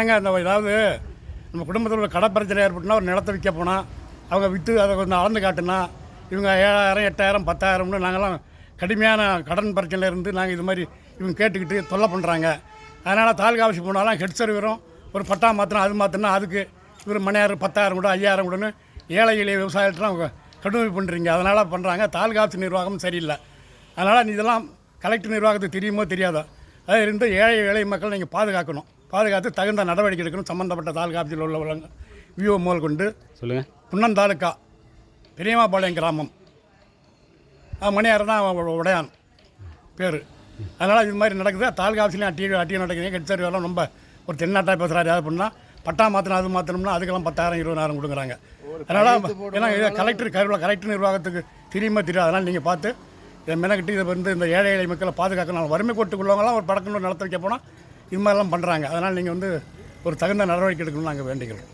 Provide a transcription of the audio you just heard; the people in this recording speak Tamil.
ஏங்க அந்த ஏதாவது நம்ம குடும்பத்தில் உள்ள கடை பிரச்சனை ஏற்பட்டுனா ஒரு நிலத்தை விற்க போனால் அவங்க விற்று அதை கொஞ்சம் அளந்து காட்டுனா இவங்க ஏழாயிரம் எட்டாயிரம் பத்தாயிரம்னு நாங்கள்லாம் கடுமையான கடன் பிரச்சனையில் இருந்து நாங்கள் இது மாதிரி இவங்க கேட்டுக்கிட்டு தொல்லை பண்ணுறாங்க அதனால் தாலுகா ஆஃபீஸ் போனாலும் ஹெட் சர்வரும் ஒரு பட்டா மாற்றினா அது மாற்றினா அதுக்கு இவர் மணியாயிரம் பத்தாயிரம் கூட ஐயாயிரம் கூடன்னு ஏழை எளிய விவசாயத்தெலாம் அவங்க கடுமை பண்ணுறீங்க அதனால் பண்ணுறாங்க தாலுகா ஆஃபீஸ் நிர்வாகம் சரியில்லை. அதனால் இதெல்லாம் கலெக்டர் நிர்வாகத்துக்கு தெரியுமோ தெரியாதோ? அது இருந்து ஏழை ஏழை மக்கள் நீங்கள் பாதுகாக்கணும். பாதுகாத்து தகுந்த நடவடிக்கை எடுக்கணும். சம்மந்தப்பட்ட தாலுகா ஆஃபீஸில் உள்ளவங்க விஓ முதல் கொண்டு சொல்லுங்கள் குன்னம் தாலுக்கா பெரியமாபாளையம் கிராமம். ஆ, மணியார் தான் உடையான் பேர். அதனால் இது மாதிரி நடக்குது. தாலுகா ஆஃபீஸ்லையும் அட்டி அட்டி நடக்குது. ஹெட் சர்வெல்லாம் ரொம்ப ஒரு தென்னாட்டா பேசுகிறாரு அது பண்ணால் பட்டா மாற்றணும் அது மாற்றணும்னா அதுக்கெல்லாம் பத்தாயிரம் இருபதாயிரம் கொடுக்குறாங்க. அதனால் ஏன்னா இதை கலெக்டர் கருவில் கலெக்டர் நிர்வாகத்துக்கு தெரியுமா தெரியாது அதனால் நீங்கள் பார்த்து இதை மெனக்கிட்டு இதை வந்து இந்த ஏழை ஏழை மக்களை பாதுகாக்கணும். வறுமை கோட்டுக்குள்ளவங்களாம் ஒரு படக்குன்னு நிலத்தை வைக்க போனால் இது மாதிரிலாம் பண்ணுறாங்க அதனால் நீங்கள் வந்து ஒரு தகுந்த நடவடிக்கை எடுக்கணும்னு நாங்கள் வேண்டிக்கிறோம்.